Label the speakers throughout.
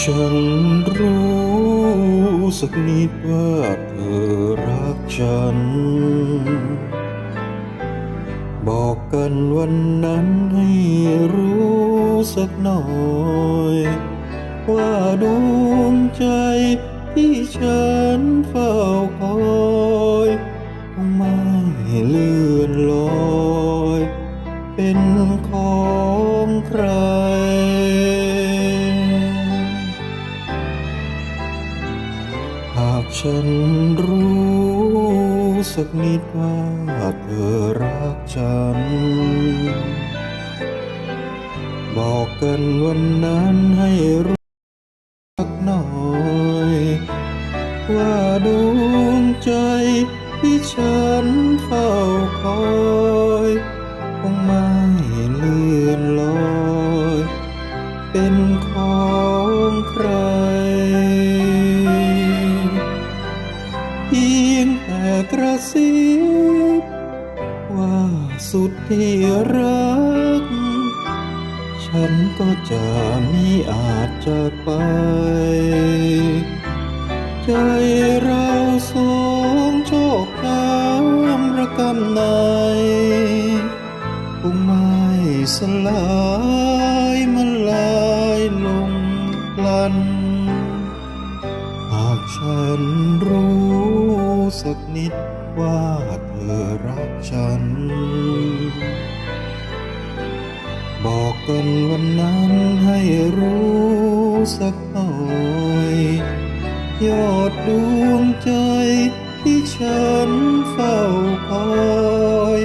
Speaker 1: ฉันรู้สักนิดว่าเธอรักฉัน บอกกันวันนั้นให้รู้สักหน่อย ว่าดวงใจที่ฉันเฝ้าคอย ฉันรู้สักนิดว่าเธอรักฉัน บอกกันวันนั้นให้รู้สักหน่อย ว่าดู สุดที่รัก ฉันก็จะมิอาจจากไป ใจเราสองโชคช้ำระกำในคงไม่สลายมันลายลงลัน หากฉันรู้ สักนิดว่าเธอรักฉัน บอกกันวันนั้นให้รู้สักหน่อย ยอดดวงใจที่ฉันเฝ้าคอย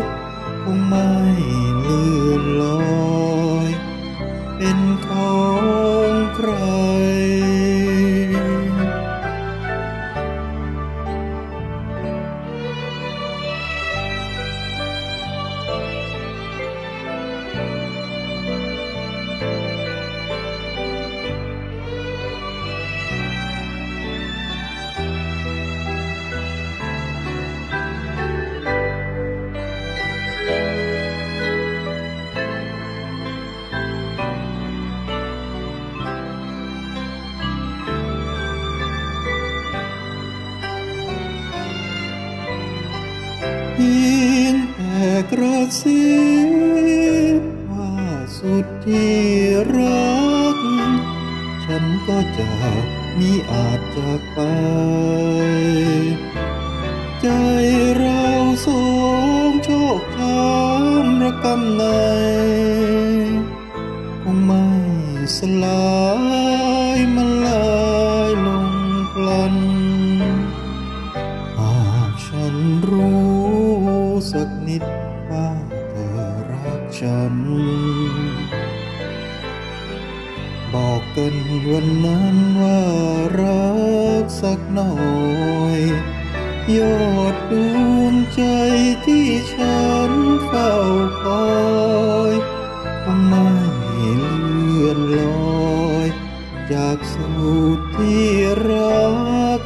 Speaker 1: ยงแต่กระซิบว่าสุดที่รัก ฉันก็จะมิอาจจากไป ใจเราสองโชคช้ำระกำใน คงไม่สลาย นิดว่าเธอรักฉัน บอกกันวันนั้นว่ารักสักหน่อยยอดดวงใจที่ฉันเฝ้าคอยคงไม่เลื่อนลอย จากสุดที่รัก